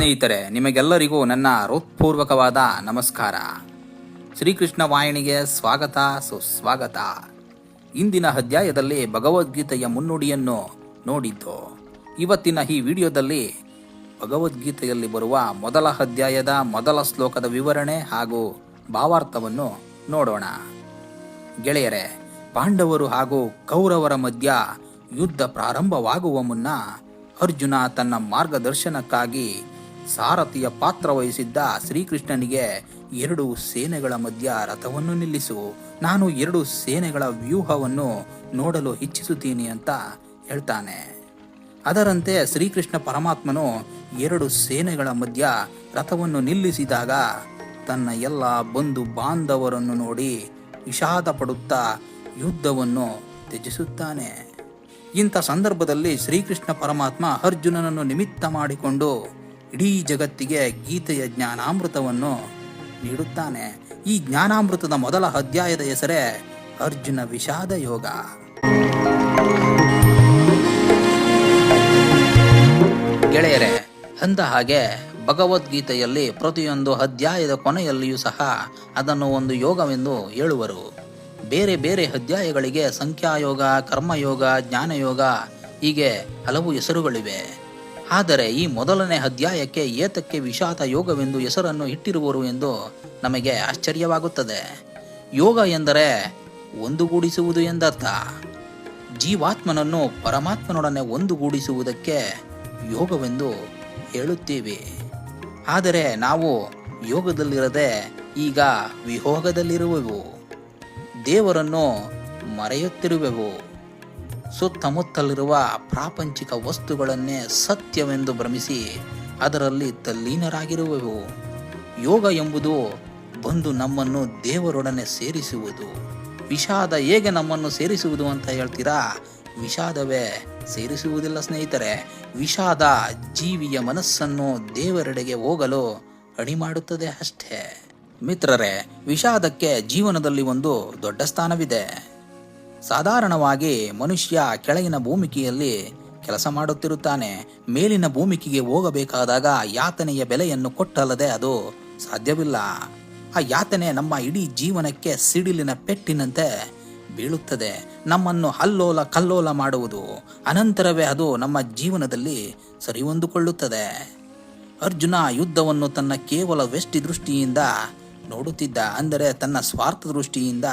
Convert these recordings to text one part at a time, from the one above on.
ಸ್ನೇಹಿತರೆ, ನಿಮಗೆಲ್ಲರಿಗೂ ನನ್ನ ಹೃತ್ಪೂರ್ವಕವಾದ ನಮಸ್ಕಾರ. ಶ್ರೀಕೃಷ್ಣ ವಾಹಿನಿಗೆ ಸ್ವಾಗತ, ಸುಸ್ವಾಗತ. ಇಂದಿನ ಅಧ್ಯಾಯದಲ್ಲಿ ಭಗವದ್ಗೀತೆಯ ಮುನ್ನುಡಿಯನ್ನು ನೋಡಿದ್ದು, ಇವತ್ತಿನ ಈ ವಿಡಿಯೋದಲ್ಲಿ ಭಗವದ್ಗೀತೆಯಲ್ಲಿ ಬರುವ ಮೊದಲ ಅಧ್ಯಾಯದ ಮೊದಲ ಶ್ಲೋಕದ ವಿವರಣೆ ಹಾಗೂ ಭಾವಾರ್ಥವನ್ನು ನೋಡೋಣ. ಗೆಳೆಯರೆ, ಪಾಂಡವರು ಹಾಗೂ ಕೌರವರ ಮಧ್ಯ ಯುದ್ಧ ಪ್ರಾರಂಭವಾಗುವ ಮುನ್ನ ಅರ್ಜುನ ತನ್ನ ಮಾರ್ಗದರ್ಶನಕ್ಕಾಗಿ ಸಾರಥಿಯ ಪಾತ್ರ ವಹಿಸಿದ್ದ ಶ್ರೀಕೃಷ್ಣನಿಗೆ ಎರಡು ಸೇನೆಗಳ ಮಧ್ಯ ರಥವನ್ನು ನಿಲ್ಲಿಸು. ನಾನು ಎರಡು ಸೇನೆಗಳ ವ್ಯೂಹವನ್ನು ನೋಡಲು ಇಚ್ಛಿಸುತ್ತೀನಿ ಅಂತ ಹೇಳ್ತಾನೆ. ಅದರಂತೆ ಶ್ರೀಕೃಷ್ಣ ಪರಮಾತ್ಮನು ಎರಡು ಸೇನೆಗಳ ಮಧ್ಯ ರಥವನ್ನು ನಿಲ್ಲಿಸಿದಾಗ ತನ್ನ ಎಲ್ಲ ಬಂಧು ಬಾಂಧವರನ್ನು ನೋಡಿ ವಿಷಾದ ಪಡುತ್ತಾ ಯುದ್ಧವನ್ನು ತ್ಯಜಿಸುತ್ತಾನೆ. ಇಂಥ ಸಂದರ್ಭದಲ್ಲಿ ಶ್ರೀಕೃಷ್ಣ ಪರಮಾತ್ಮ ಅರ್ಜುನನನ್ನು ನಿಮಿತ್ತ ಮಾಡಿಕೊಂಡು ಇಡೀ ಜಗತ್ತಿಗೆ ಗೀತೆಯ ಜ್ಞಾನಾಮೃತವನ್ನು ನೀಡುತ್ತಾನೆ. ಈ ಜ್ಞಾನಾಮೃತದ ಮೊದಲ ಅಧ್ಯಾಯದ ಹೆಸರೇ ಅರ್ಜುನ ವಿಷಾದ ಯೋಗ. ಗೆಳೆಯರೇ, ಅಂದ ಹಾಗೆ ಭಗವದ್ಗೀತೆಯಲ್ಲಿ ಪ್ರತಿಯೊಂದು ಅಧ್ಯಾಯದ ಕೊನೆಯಲ್ಲಿಯೂ ಸಹ ಅದನ್ನು ಒಂದು ಯೋಗವೆಂದು ಹೇಳುವರು. ಬೇರೆ ಬೇರೆ ಅಧ್ಯಾಯಗಳಿಗೆ ಸಂಖ್ಯಾಯೋಗ, ಕರ್ಮಯೋಗ, ಜ್ಞಾನಯೋಗ ಹೀಗೆ ಹಲವು ಹೆಸರುಗಳಿವೆ. ಆದರೆ ಈ ಮೊದಲನೇ ಅಧ್ಯಾಯಕ್ಕೆ ಏತಕ್ಕೆ ವಿಷಾದ ಯೋಗವೆಂದು ಹೆಸರನ್ನು ಇಟ್ಟಿರುವರು ಎಂದು ನಮಗೆ ಆಶ್ಚರ್ಯವಾಗುತ್ತದೆ. ಯೋಗ ಎಂದರೆ ಒಂದುಗೂಡಿಸುವುದು ಎಂದರ್ಥ. ಜೀವಾತ್ಮನನ್ನು ಪರಮಾತ್ಮನೊಡನೆ ಒಂದುಗೂಡಿಸುವುದಕ್ಕೆ ಯೋಗವೆಂದು ಹೇಳುತ್ತೀವಿ. ಆದರೆ ನಾವು ಯೋಗದಲ್ಲಿರದೆ ಈಗ ವಿಯೋಗದಲ್ಲಿರುವೆವು ದೇವರನ್ನು ಮರೆಯುತ್ತಿರುವೆವು. ಸುತ್ತಮುತ್ತಲಿರುವ ಪ್ರಾಪಂಚಿಕ ವಸ್ತುಗಳನ್ನೇ ಸತ್ಯವೆಂದು ಭ್ರಮಿಸಿ ಅದರಲ್ಲಿ ತಲ್ಲೀನರಾಗಿರುವೆವು. ಯೋಗ ಎಂಬುದು ಬಂದು ನಮ್ಮನ್ನು ದೇವರೊಡನೆ ಸೇರಿಸುವುದು. ವಿಷಾದ ಹೇಗೆ ನಮ್ಮನ್ನು ಸೇರಿಸುವುದು ಅಂತ ಹೇಳ್ತೀರಾ? ವಿಷಾದವೇ ಸೇರಿಸುವುದಿಲ್ಲ ಸ್ನೇಹಿತರೆ. ವಿಷಾದ ಜೀವಿಯ ಮನಸ್ಸನ್ನು ದೇವರೆಡೆಗೆ ಹೋಗಲು ಅಡಿ ಮಾಡುತ್ತದೆ ಅಷ್ಟೇ. ಮಿತ್ರರೇ, ವಿಷಾದಕ್ಕೆ ಜೀವನದಲ್ಲಿ ಒಂದು ದೊಡ್ಡ ಸ್ಥಾನವಿದೆ. ಸಾಧಾರಣವಾಗಿ ಮನುಷ್ಯ ಕೆಳಗಿನ ಭೂಮಿಕೆಯಲ್ಲಿ ಕೆಲಸ ಮಾಡುತ್ತಿರುತ್ತಾನೆ. ಮೇಲಿನ ಭೂಮಿಕೆಗೆ ಹೋಗಬೇಕಾದಾಗ ಯಾತನೆಯ ಬೆಲೆಯನ್ನು ಕೊಟ್ಟಲ್ಲದೆ ಅದು ಸಾಧ್ಯವಿಲ್ಲ. ಆ ಯಾತನೆ ನಮ್ಮ ಇಡೀ ಜೀವನಕ್ಕೆ ಸಿಡಿಲಿನ ಪೆಟ್ಟಿನಂತೆ ಬೀಳುತ್ತದೆ. ನಮ್ಮನ್ನು ಹಲ್ಲೋಲ ಕಲ್ಲೋಲ ಮಾಡುವುದು, ಅನಂತರವೇ ಅದು ನಮ್ಮ ಜೀವನದಲ್ಲಿ ಸರಿ ಹೊಂದಿಕೊಳ್ಳುತ್ತದೆ ಅರ್ಜುನ ಯುದ್ಧವನ್ನು ತನ್ನ ಕೇವಲ ವೆಷ್ಟಿ ದೃಷ್ಟಿಯಿಂದ ನೋಡುತ್ತಿದ್ದ, ಅಂದರೆ ತನ್ನ ಸ್ವಾರ್ಥ ದೃಷ್ಟಿಯಿಂದ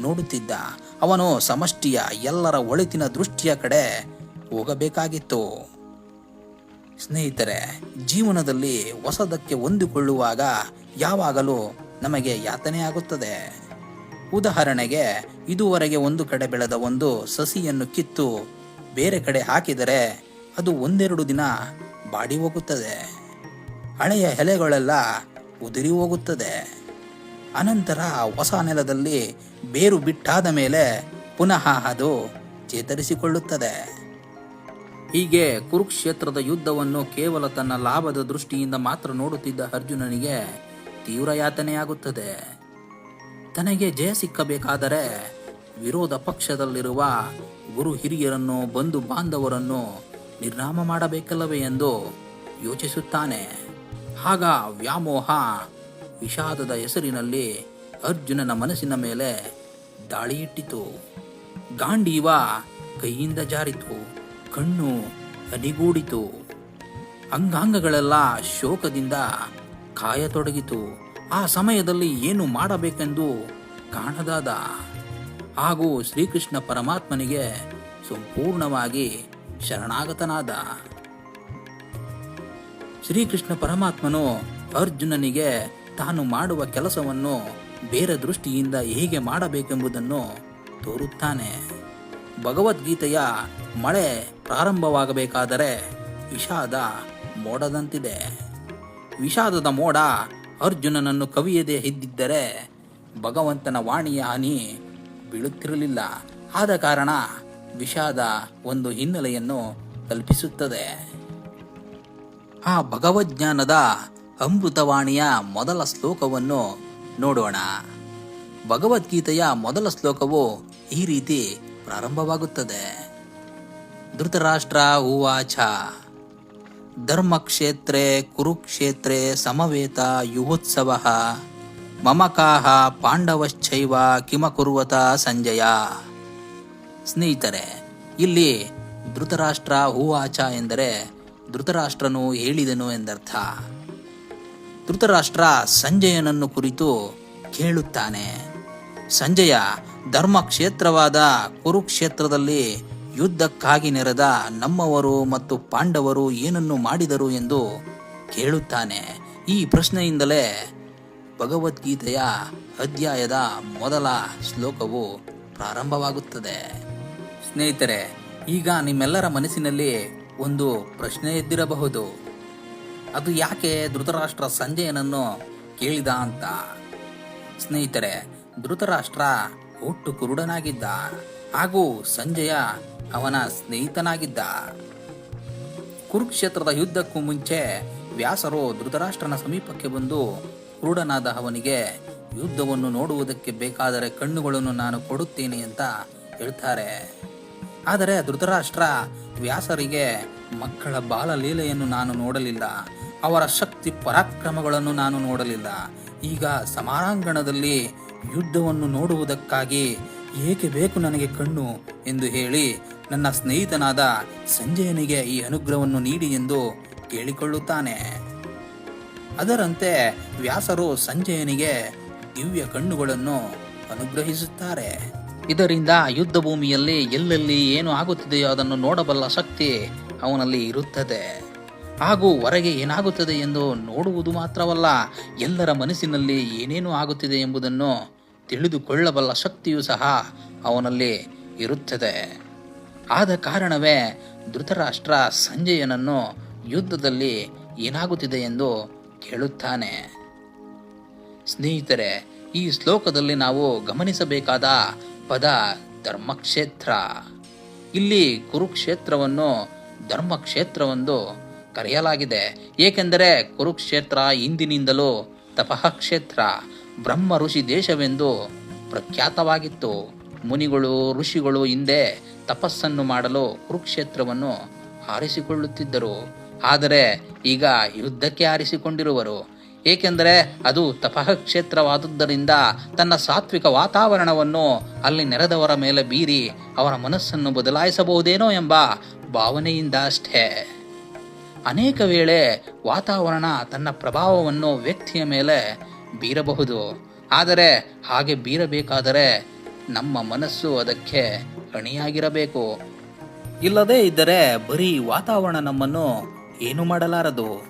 ನೋಡುತ್ತಿದ್ದ. ಅವನು ಸಮಷ್ಟಿಯ ಎಲ್ಲರ ಒಳಿತಿನ ದೃಷ್ಟಿಯ ಕಡೆ ಹೋಗಬೇಕಾಗಿತ್ತು. ಸ್ನೇಹಿತರೆ, ಜೀವನದಲ್ಲಿ ಹೊಸದಕ್ಕೆ ಹೊಂದಿಕೊಳ್ಳುವಾಗ ಯಾವಾಗಲೂ ನಮಗೆ ಯಾತನೆ ಆಗುತ್ತದೆ. ಉದಾಹರಣೆಗೆ, ಇದುವರೆಗೆ ಒಂದು ಕಡೆ ಬೆಳೆದ ಒಂದು ಸಸಿಯನ್ನು ಕಿತ್ತು ಬೇರೆ ಕಡೆ ಹಾಕಿದರೆ ಅದು ಒಂದೆರಡು ದಿನ ಬಾಡಿ ಹೋಗುತ್ತದೆ. ಹಳೆಯ ಎಲೆಗಳೆಲ್ಲ ಉದುರಿ ಹೋಗುತ್ತದೆ. ಅನಂತರ ಹೊಸ ನೆಲದಲ್ಲಿ ಬೇರು ಬಿಟ್ಟಾದ ಮೇಲೆ ಪುನಃ ಅದು ಚೇತರಿಸಿಕೊಳ್ಳುತ್ತದೆ. ಹೀಗೆ ಕುರುಕ್ಷೇತ್ರದ ಯುದ್ಧವನ್ನು ಕೇವಲ ತನ್ನ ಲಾಭದ ದೃಷ್ಟಿಯಿಂದ ಮಾತ್ರ ನೋಡುತ್ತಿದ್ದ ಅರ್ಜುನನಿಗೆ ತೀವ್ರ ಯಾತನೆಯಾಗುತ್ತದೆ. ತನಗೆ ಜಯ ಸಿಕ್ಕಬೇಕಾದರೆ ವಿರೋಧ ಪಕ್ಷದಲ್ಲಿರುವ ಗುರು ಹಿರಿಯರನ್ನು, ಬಂಧು ಬಾಂಧವರನ್ನು ನಿರ್ನಾಮ ಮಾಡಬೇಕಲ್ಲವೇ ಎಂದು ಯೋಚಿಸುತ್ತಾನೆ. ಆಗ ವ್ಯಾಮೋಹ ವಿಷಾದದ ಹೆಸರಿನಲ್ಲಿ ಅರ್ಜುನನ ಮನಸ್ಸಿನ ಮೇಲೆ ದಾಳಿಯಿಟ್ಟಿತು ಗಾಂಡೀವ ಕೈಯಿಂದ ಜಾರಿತು, ಕಣ್ಣು ಅನಿಗೂಡಿತು ಅಂಗಾಂಗಗಳೆಲ್ಲ ಶೋಕದಿಂದ ಕಾಯತೊಡಗಿತು. ಆ ಸಮಯದಲ್ಲಿ ಏನು ಮಾಡಬೇಕೆಂದು ಕಾಣದಾದ ಹಾಗೂ ಶ್ರೀಕೃಷ್ಣ ಪರಮಾತ್ಮನಿಗೆ ಸಂಪೂರ್ಣವಾಗಿ ಶರಣಾಗತನಾದ. ಶ್ರೀಕೃಷ್ಣ ಪರಮಾತ್ಮನು ಅರ್ಜುನನಿಗೆ ತಾನು ಮಾಡುವ ಕೆಲಸವನ್ನು ಬೇರೆ ದೃಷ್ಟಿಯಿಂದ ಹೇಗೆ ಮಾಡಬೇಕೆಂಬುದನ್ನು ತೋರುತ್ತಾನೆ. ಭಗವದ್ಗೀತೆಯ ಮಳೆ ಪ್ರಾರಂಭವಾಗಬೇಕಾದರೆ ವಿಷಾದ ಮೋಡದಂತಿದೆ. ವಿಷಾದದ ಮೋಡ ಅರ್ಜುನನನ್ನು ಕವಿಯದೆ ಇದ್ದಿದ್ದರೆ ಭಗವಂತನ ವಾಣಿಯ ಹನಿ ಬೀಳುತ್ತಿರಲಿಲ್ಲ. ಆದ ಕಾರಣ ವಿಷಾದ ಒಂದು ಹಿನ್ನೆಲೆಯನ್ನು ಕಲ್ಪಿಸುತ್ತದೆ. ಆ ಭಗವಜ್ಞಾನದ ಅಮೃತವಾಣಿಯ ಮೊದಲ ಶ್ಲೋಕವನ್ನು ನೋಡೋಣ. ಭಗವದ್ಗೀತೆಯ ಮೊದಲ ಶ್ಲೋಕವು ಈ ರೀತಿ ಪ್ರಾರಂಭವಾಗುತ್ತದೆ. ಧೃತರಾಷ್ಟ್ರ ಉವಾಚ. ಧರ್ಮಕ್ಷೇತ್ರೇ ಕುರುಕ್ಷೇತ್ರೇ ಸಮವೇತ ಯುವೋತ್ಸವ. ಮಮಕಾಹ ಪಾಂಡವಶ್ಚೈವ ಕಿಮಕುರುವತ ಸಂಜಯ. ಸ್ನೇಹಿತರೆ, ಇಲ್ಲಿ ಧೃತರಾಷ್ಟ್ರ ಹೂವಾಚ ಎಂದರೆ ಧೃತರಾಷ್ಟ್ರನು ಹೇಳಿದನು ಎಂದರ್ಥ. ಧೃತರಾಷ್ಟ್ರ ಸಂಜಯನನ್ನು ಕುರಿತು ಕೇಳುತ್ತಾನೆ. ಸಂಜಯ ಧರ್ಮಕ್ಷೇತ್ರವಾದ ಕುರುಕ್ಷೇತ್ರದಲ್ಲಿ ಯುದ್ಧಕ್ಕಾಗಿ ನೆರೆದ ನಮ್ಮವರು ಮತ್ತು ಪಾಂಡವರು ಏನನ್ನು ಮಾಡಿದರು ಎಂದು ಕೇಳುತ್ತಾನೆ. ಈ ಪ್ರಶ್ನೆಯಿಂದಲೇ ಭಗವದ್ಗೀತೆಯ ಅಧ್ಯಾಯದ ಮೊದಲ ಶ್ಲೋಕವು ಪ್ರಾರಂಭವಾಗುತ್ತದೆ. ಸ್ನೇಹಿತರೆ, ಈಗ ನಿಮ್ಮೆಲ್ಲರ ಮನಸ್ಸಿನಲ್ಲಿ ಒಂದು ಪ್ರಶ್ನೆ ಎದ್ದಿರಬಹುದು. ಅದು ಯಾಕೆ ಧೃತರಾಷ್ಟ್ರ ಸಂಜಯನನ್ನು ಕೇಳಿದ ಅಂತ? ಸ್ನೇಹಿತರೆ, ಧೃತರಾಷ್ಟ್ರ ಹುಟ್ಟು ಕುರುಡನಾಗಿದ್ದ ಹಾಗೂ ಸಂಜಯ ಅವನ ಸ್ನೇಹಿತನಾಗಿದ್ದ. ಕುರುಕ್ಷೇತ್ರದ ಯುದ್ಧಕ್ಕೂ ಮುಂಚೆ ವ್ಯಾಸರು ಧೃತರಾಷ್ಟ್ರನ ಸಮೀಪಕ್ಕೆ ಬಂದು ಕುರುಡನಾದ ಅವನಿಗೆ ಯುದ್ಧವನ್ನು ನೋಡುವುದಕ್ಕೆ ಬೇಕಾದರೆ ಕಣ್ಣುಗಳನ್ನು ನಾನು ಕೊಡುತ್ತೇನೆ ಅಂತ ಹೇಳ್ತಾರೆ. ಆದರೆ ಧೃತರಾಷ್ಟ್ರ ವ್ಯಾಸರಿಗೆ ಮಕ್ಕಳ ಬಾಲಲೀಲೆಯನ್ನು ನಾನು ನೋಡಲಿಲ್ಲ. ಅವರ ಶಕ್ತಿ ಪರಾಕ್ರಮಗಳನ್ನು ನಾನು ನೋಡಲಿಲ್ಲ. ಈಗ ಸಮಾರಾಂಗಣದಲ್ಲಿ ಯುದ್ಧವನ್ನು ನೋಡುವುದಕ್ಕಾಗಿ ಏಕೆ ಬೇಕು ನನಗೆ ಕಣ್ಣು ಎಂದು ಹೇಳಿ ನನ್ನ ಸ್ನೇಹಿತನಾದ ಸಂಜಯನಿಗೆ ಈ ಅನುಗ್ರಹವನ್ನು ನೀಡಿ ಎಂದು ಕೇಳಿಕೊಳ್ಳುತ್ತಾನೆ. ಅದರಂತೆ ವ್ಯಾಸರು ಸಂಜಯನಿಗೆ ದಿವ್ಯ ಕಣ್ಣುಗಳನ್ನು ಅನುಗ್ರಹಿಸುತ್ತಾರೆ. ಇದರಿಂದ ಯುದ್ಧ ಭೂಮಿಯಲ್ಲಿ ಎಲ್ಲೆಲ್ಲಿ ಏನು ಆಗುತ್ತಿದೆಯೋ ಅದನ್ನು ನೋಡಬಲ್ಲ ಶಕ್ತಿ ಅವನಲ್ಲಿ ಇರುತ್ತದೆ. ಹಾಗೂ ಹೊರಗೆ ಏನಾಗುತ್ತದೆ ಎಂದು ನೋಡುವುದು ಮಾತ್ರವಲ್ಲ, ಎಲ್ಲರ ಮನಸ್ಸಿನಲ್ಲಿ ಏನೇನು ಆಗುತ್ತಿದೆ ಎಂಬುದನ್ನು ತಿಳಿದುಕೊಳ್ಳಬಲ್ಲ ಶಕ್ತಿಯೂ ಸಹ ಅವನಲ್ಲಿ ಇರುತ್ತದೆ. ಆದ ಕಾರಣವೇ ಧೃತರಾಷ್ಟ್ರ ಸಂಜಯನನ್ನು ಯುದ್ಧದಲ್ಲಿ ಏನಾಗುತ್ತಿದೆ ಎಂದು ಕೇಳುತ್ತಾನೆ. ಸ್ನೇಹಿತರೆ, ಈ ಶ್ಲೋಕದಲ್ಲಿ ನಾವು ಗಮನಿಸಬೇಕಾದ ಪದ ಧರ್ಮಕ್ಷೇತ್ರ. ಇಲ್ಲಿ ಕುರುಕ್ಷೇತ್ರವನ್ನು ಧರ್ಮಕ್ಷೇತ್ರವೆಂದು ಕರೆಯಲಾಗಿದೆ. ಏಕೆಂದರೆ ಕುರುಕ್ಷೇತ್ರ ಇಂದಿನಿಂದಲೂ ತಪಃ ಕ್ಷೇತ್ರ ಬ್ರಹ್ಮ ಋಷಿ ದೇಶವೆಂದು ಪ್ರಖ್ಯಾತವಾಗಿತ್ತು. ಮುನಿಗಳು, ಋಷಿಗಳು ಹಿಂದೆ ತಪಸ್ಸನ್ನು ಮಾಡಲು ಕುರುಕ್ಷೇತ್ರವನ್ನು ಆರಿಸಿಕೊಳ್ಳುತ್ತಿದ್ದರು ಆದರೆ ಈಗ ಯುದ್ಧಕ್ಕೆ ಆರಿಸಿಕೊಂಡಿರುವರು ಏಕೆಂದರೆ ಅದು ತಪಃ ಕ್ಷೇತ್ರವಾದುದರಿಂದ ತನ್ನ ಸಾತ್ವಿಕ ವಾತಾವರಣವನ್ನು ಅಲ್ಲಿ ನೆರೆದವರ ಮೇಲೆ ಬೀರಿ ಅವರ ಮನಸ್ಸನ್ನು ಬದಲಾಯಿಸಬಹುದೇನೋ ಎಂಬ ಭಾವನೆಯಿಂದ ಅಷ್ಟೇ. ಅನೇಕ ವೇಳೆ ವಾತಾವರಣ ತನ್ನ ಪ್ರಭಾವವನ್ನು ವ್ಯಕ್ತಿಯ ಮೇಲೆ ಬೀರಬಹುದು. ಆದರೆ ಹಾಗೆ ಬೀರಬೇಕಾದರೆ ನಮ್ಮ ಮನಸ್ಸು ಅದಕ್ಕೆ ಅಣಿಯಾಗಿರಬೇಕು ಇಲ್ಲದೇ ಇದ್ದರೆ ಬರೀ ವಾತಾವರಣ ನಮ್ಮನ್ನು ಏನು ಮಾಡಲಾರದು.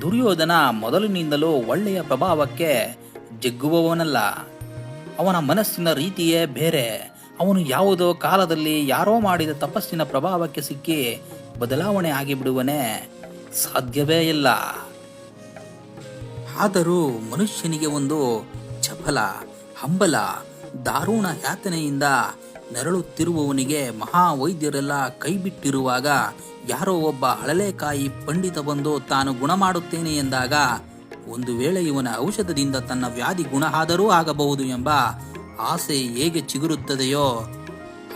ದುರ್ಯೋಧನ ಮೊದಲಿನಿಂದಲೂ ಒಳ್ಳೆಯ ಪ್ರಭಾವಕ್ಕೆ ಜಗ್ಗುವವನಲ್ಲ. ಅವನ ಮನಸ್ಸಿನ ರೀತಿಯೇ ಬೇರೆ. ಅವನು ಯಾವುದೋ ಕಾಲದಲ್ಲಿ ಯಾರೋ ಮಾಡಿದ ತಪಸ್ಸಿನ ಪ್ರಭಾವಕ್ಕೆ ಸಿಕ್ಕಿ ಬದಲಾವಣೆ ಆಗಿಬಿಡುವನೇ. ಸಾಧ್ಯವೇ ಇಲ್ಲ. ಆದರೂ ಮನುಷ್ಯನಿಗೆ ಒಂದು ಚಪಲ, ಹಂಬಲ, ದಾರುಣ ಯಾತನೆಯಿಂದ ನರಳುತ್ತಿರುವವನಿಗೆ ಮಹಾವೈದ್ಯರೆಲ್ಲ ಕೈಬಿಟ್ಟಿರುವಾಗ ಯಾರೋ ಒಬ್ಬ ಹಳಲೆಕಾಯಿ ಪಂಡಿತ ಬಂದು ತಾನು ಗುಣ ಮಾಡುತ್ತೇನೆ ಎಂದಾಗ ಒಂದು ವೇಳೆ ಇವನ ಔಷಧದಿಂದ ತನ್ನ ವ್ಯಾಧಿ ಗುಣ ಆದರೂ ಆಗಬಹುದು ಎಂಬ ಆಸೆ ಹೇಗೆ ಚಿಗುರುತ್ತದೆಯೋ,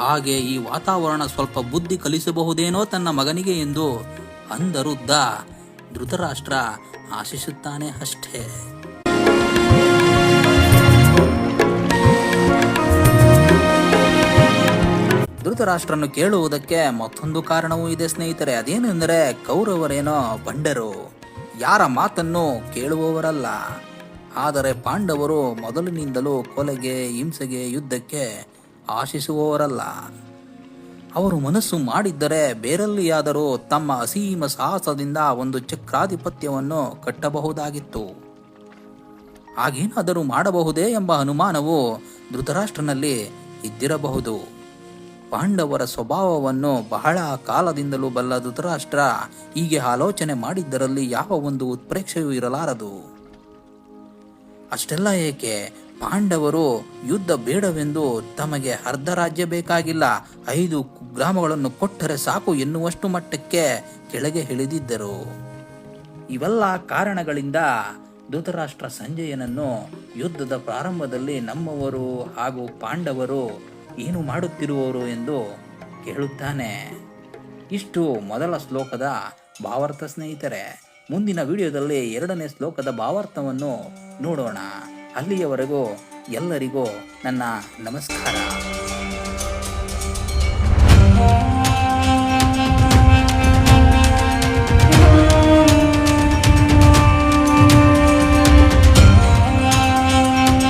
ಹಾಗೆ ಈ ವಾತಾವರಣ ಸ್ವಲ್ಪ ಬುದ್ಧಿ ಕಲಿಸಬಹುದೇನೋ ತನ್ನ ಮಗನಿಗೆ ಎಂದು ಅಂದರುದ್ದ ಧೃತರಾಷ್ಟ್ರ ಆಶಿಸುತ್ತಾನೆ ಅಷ್ಟೇ. ಧೃತರಾಷ್ಟ್ರನ್ನು ಕೇಳುವುದಕ್ಕೆ ಮತ್ತೊಂದು ಕಾರಣವೂ ಇದೆ ಸ್ನೇಹಿತರೆ. ಅದೇನೆಂದರೆ ಕೌರವರೇನೋ ಬಂಡರು ಯಾರ ಮಾತನ್ನು ಕೇಳುವವರಲ್ಲ. ಆದರೆ ಪಾಂಡವರು ಮೊದಲಿನಿಂದಲೂ ಕೊಲೆಗೆ, ಹಿಂಸೆಗೆ, ಯುದ್ಧಕ್ಕೆ ಆಶಿಸುವವರಲ್ಲ. ಅವರು ಮನಸ್ಸು ಮಾಡಿದ್ದರೆ ಬೇರೆಲ್ಲಿಯಾದರೂ ತಮ್ಮ ಅಸೀಮ ಸಾಹಸದಿಂದ ಒಂದು ಚಕ್ರಾಧಿಪತ್ಯವನ್ನು ಕಟ್ಟಬಹುದಾಗಿತ್ತು. ಹಾಗೇನಾದರೂ ಮಾಡಬಹುದೇ ಎಂಬ ಅನುಮಾನವು ಧೃತರಾಷ್ಟ್ರನಲ್ಲಿ ಇದ್ದಿರಬಹುದು. ಪಾಂಡವರ ಸ್ವಭಾವವನ್ನು ಬಹಳ ಕಾಲದಿಂದಲೂ ಬಲ್ಲ ಧೃತರಾಷ್ಟ್ರ ಹೀಗೆ ಆಲೋಚನೆ ಮಾಡಿದ್ದರಲ್ಲಿ ಯಾವ ಒಂದು ಉತ್ಪ್ರೇಕ್ಷೆಯೂ ಇರಲಾರದು. ಅಷ್ಟೆಲ್ಲ ಏಕೆ? ಪಾಂಡವರು ಯುದ್ಧ ಬೇಡವೆಂದು ತಮಗೆ ಅರ್ಧ ರಾಜ್ಯ ಬೇಕಾಗಿಲ್ಲ. ಐದು ಗ್ರಾಮಗಳನ್ನು ಕೊಟ್ಟರೆ ಸಾಕು ಎನ್ನುವಷ್ಟು ಮಟ್ಟಕ್ಕೆ ಕೆಳಗೆ ಇಳಿದಿದ್ದರು. ಇವೆಲ್ಲ ಕಾರಣಗಳಿಂದ ಧೃತರಾಷ್ಟ್ರ ಸಂಜಯನನ್ನು ಯುದ್ಧದ ಪ್ರಾರಂಭದಲ್ಲಿ ನಮ್ಮವರು ಹಾಗೂ ಪಾಂಡವರು ಏನು ಮಾಡುತ್ತಿರುವವರು ಎಂದು ಕೇಳುತ್ತಾನೆ. ಇಷ್ಟು ಮೊದಲ ಶ್ಲೋಕದ ಭಾವಾರ್ಥ ಸ್ನೇಹಿತರೆ, ಮುಂದಿನ ವಿಡಿಯೋದಲ್ಲಿ ಎರಡನೇ ಶ್ಲೋಕದ ಭಾವಾರ್ಥವನ್ನು ನೋಡೋಣ. ಅಲ್ಲಿಯವರೆಗೂ ಎಲ್ಲರಿಗೂ ನನ್ನ ನಮಸ್ಕಾರ.